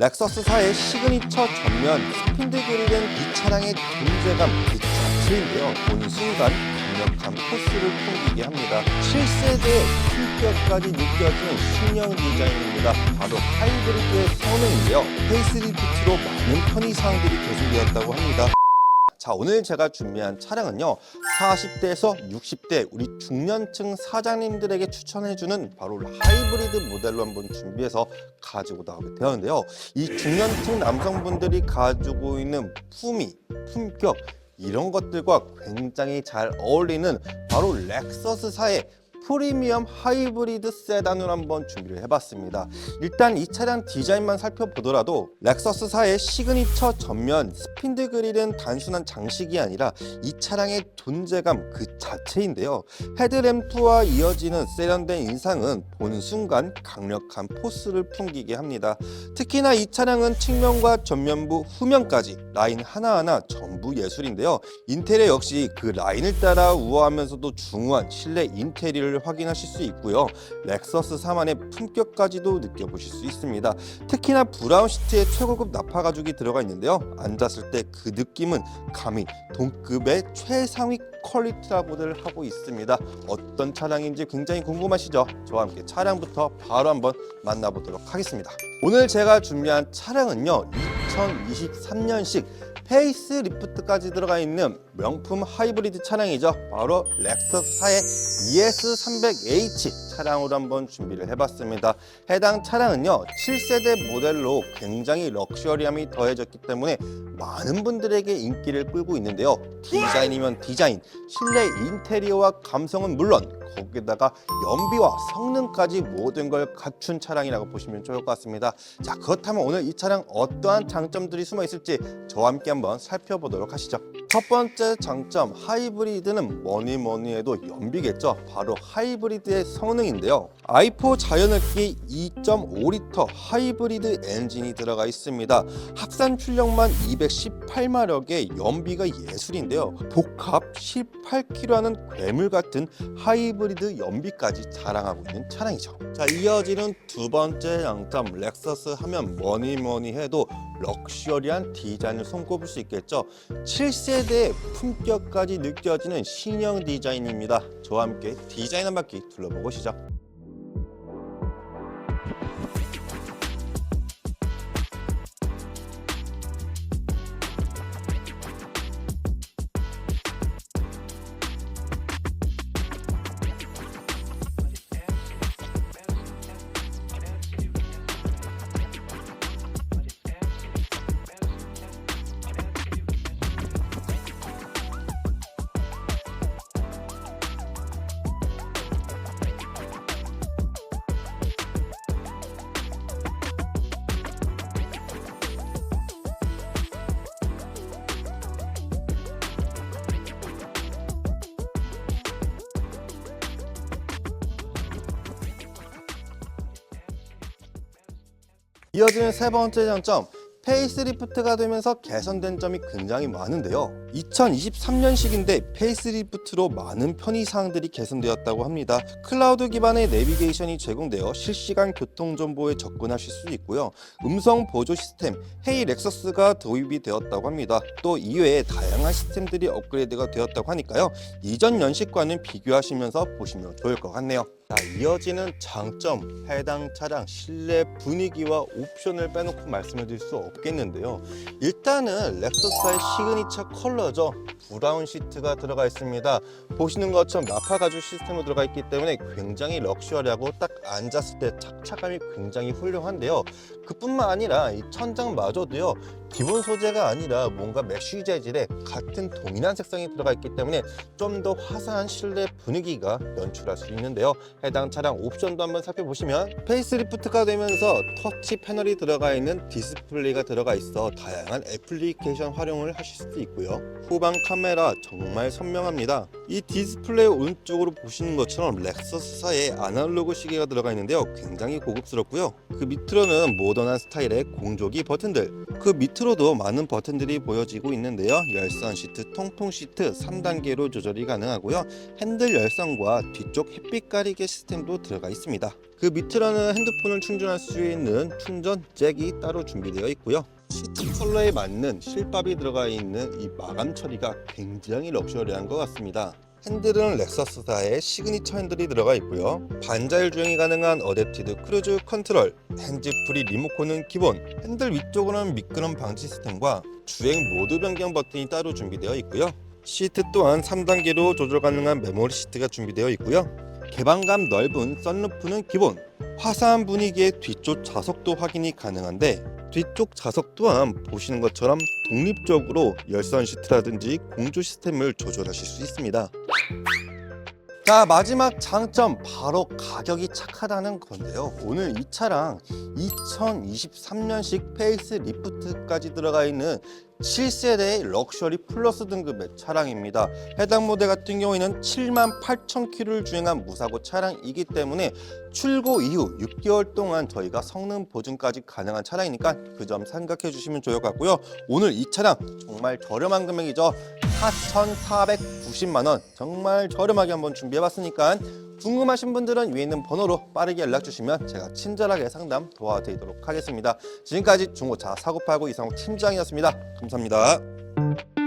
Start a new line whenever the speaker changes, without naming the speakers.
렉서스사의 시그니처 전면 스핀드 그릴은 이 차량의 존재감 그 자체인데요. 보는 순간 강력한 포스를 풍기게 합니다. 7세대의 품격까지 느껴지는 신형 디자인입니다. 바로 하이브리드의 성능인데요. 페이스리프트로 많은 편의사항들이 개선되었다고 합니다. 자 오늘 제가 준비한 차량은요 40대에서 60대 우리 중년층 사장님들에게 추천해주는 바로 하이브리드 모델로 한번 준비해서 가지고 나오게 되었는데요. 이 중년층 남성분들이 가지고 있는 품위, 품격 이런 것들과 굉장히 잘 어울리는 바로 렉서스사의 프리미엄 하이브리드 세단으로 한번 준비를 해봤습니다. 일단 이 차량 디자인만 살펴보더라도 렉서스사의 시그니처 전면 스핀드 그릴은 단순한 장식이 아니라 이 차량의 존재감 그 자체인데요. 헤드램프와 이어지는 세련된 인상은 보는 순간 강력한 포스를 풍기게 합니다. 특히나 이 차량은 측면과 전면부, 후면까지 라인 하나하나 전부 예술인데요. 인테리어 역시 그 라인을 따라 우아하면서도 중후한 실내 인테리어를 확인하실 수 있고요. 렉서스 3안의 품격까지도 느껴보실 수 있습니다. 특히나 브라운 시트에 최고급 나파 가죽이 들어가 있는데요. 앉았을 때 그 느낌은 감히 동급의 최상위 퀄리티라고들 하고 있습니다. 어떤 차량인지 굉장히 궁금하시죠? 저와 함께 차량부터 바로 한번 만나보도록 하겠습니다. 오늘 제가 준비한 차량은요. 2023년식 페이스 리프트까지 들어가 있는 명품 하이브리드 차량이죠. 바로 렉서스사의 ES300H 차량으로 한번 준비를 해봤습니다. 해당 차량은요 7세대 모델로 굉장히 럭셔리함이 더해졌기 때문에 많은 분들에게 인기를 끌고 있는데요. 디자인이면 디자인, 실내 인테리어와 감성은 물론 거기에다가 연비와 성능까지 모든 걸 갖춘 차량이라고 보시면 좋을 것 같습니다. 자 그렇다면 오늘 이 차량 어떠한 장점들이 숨어 있을지 저와 함께 한번 살펴보도록 하시죠. 첫 번째 장점 하이브리드는 뭐니 뭐니 해도 연비겠죠. 바로 하이브리드의 성능인데요. i4 자연흡기 2.5리터 하이브리드 엔진이 들어가 있습니다. 합산 출력만 218마력의 연비가 예술인데요. 복합 18kg하는 괴물 같은 하이브리드 연비까지 자랑하고 있는 차량이죠. 자 이어지는 두 번째 장점 렉서스 하면 뭐니 뭐니 해도 럭셔리한 디자인을 손꼽을 수 있겠죠. 7세대의 품격까지 느껴지는 신형 디자인입니다. 저와 함께 디자인 한 바퀴 둘러보고 시죠. 이어지는 세 번째 장점 페이스리프트가 되면서 개선된 점이 굉장히 많은데요. 2023년식인데 페이스리프트로 많은 편의사항들이 개선되었다고 합니다. 클라우드 기반의 내비게이션이 제공되어 실시간 교통 정보에 접근하실 수 있고요. 음성 보조 시스템 헤이 렉서스가 도입이 되었다고 합니다. 또 이외에 다양한 시스템들이 업그레이드가 되었다고 하니까요. 이전 연식과는 비교하시면서 보시면 좋을 것 같네요. 자, 이어지는 장점 해당 차량 실내 분위기와 옵션을 빼놓고 말씀을 드릴 수 없겠는데요. 일단은 렉서스의 시그니처 컬러죠. 브라운 시트가 들어가 있습니다. 보시는 것처럼 나파 가죽 시스템으로 들어가 있기 때문에 굉장히 럭셔리하고 딱 앉았을 때 착착감이 굉장히 훌륭한데요. 그뿐만 아니라 이 천장마저도요 기본 소재가 아니라 뭔가 메쉬 재질의 같은 동일한 색상이 들어가 있기 때문에 좀 더 화사한 실내 분위기가 연출할 수 있는데요. 해당 차량 옵션도 한번 살펴보시면 페이스리프트가 되면서 터치 패널이 들어가 있는 디스플레이가 들어가 있어 다양한 애플리케이션 활용을 하실 수도 있고요. 후방 카메라 정말 선명합니다. 이 디스플레이 오른쪽으로 보시는 것처럼 렉서스사의 아날로그 시계가 들어가 있는데요. 굉장히 고급스럽고요. 그 밑으로는 모던한 스타일의 공조기 버튼들 그 밑 으로 겉으로도 많은 버튼들이 보여지고 있는데요. 열선 시트, 통풍 시트 3단계로 조절이 가능하고요. 핸들 열선과 뒤쪽 햇빛 가리개 시스템도 들어가 있습니다. 그 밑으로는 핸드폰을 충전할 수 있는 충전 잭이 따로 준비되어 있고요. 시트 컬러에 맞는 실밥이 들어가 있는 이 마감 처리가 굉장히 럭셔리한 것 같습니다. 핸들은 렉서스사의 시그니처 핸들이 들어가 있고요. 반자율 주행이 가능한 어댑티드 크루즈 컨트롤, 핸즈프리 리모컨은 기본, 핸들 위쪽으로는 미끄럼 방지 시스템과 주행 모드 변경 버튼이 따로 준비되어 있고요. 시트 또한 3단계로 조절 가능한 메모리 시트가 준비되어 있고요. 개방감 넓은 썬루프는 기본, 화사한 분위기의 뒤쪽 좌석도 확인이 가능한데 뒤쪽 좌석 또한 보시는 것처럼 독립적으로 열선 시트라든지 공조 시스템을 조절하실 수 있습니다. 자 마지막 장점. 바로 가격이 착하다는 건데요. 오늘 이 차량 2023년식 페이스 리프트까지 들어가 있는 7세대의 럭셔리 플러스 등급의 차량입니다. 해당 모델 같은 경우에는 7만 8천 킬로를 주행한 무사고 차량이기 때문에 출고 이후 6개월 동안 저희가 성능 보증까지 가능한 차량이니까 그 점 생각해 주시면 좋을 것 같고요. 오늘 이 차량 정말 저렴한 금액이죠 4,490만 원 정말 저렴하게 한번 준비해봤으니까 궁금하신 분들은 위에 있는 번호로 빠르게 연락 주시면 제가 친절하게 상담 도와드리도록 하겠습니다. 지금까지 중고차 사고 팔고 이상호 팀장이었습니다. 감사합니다.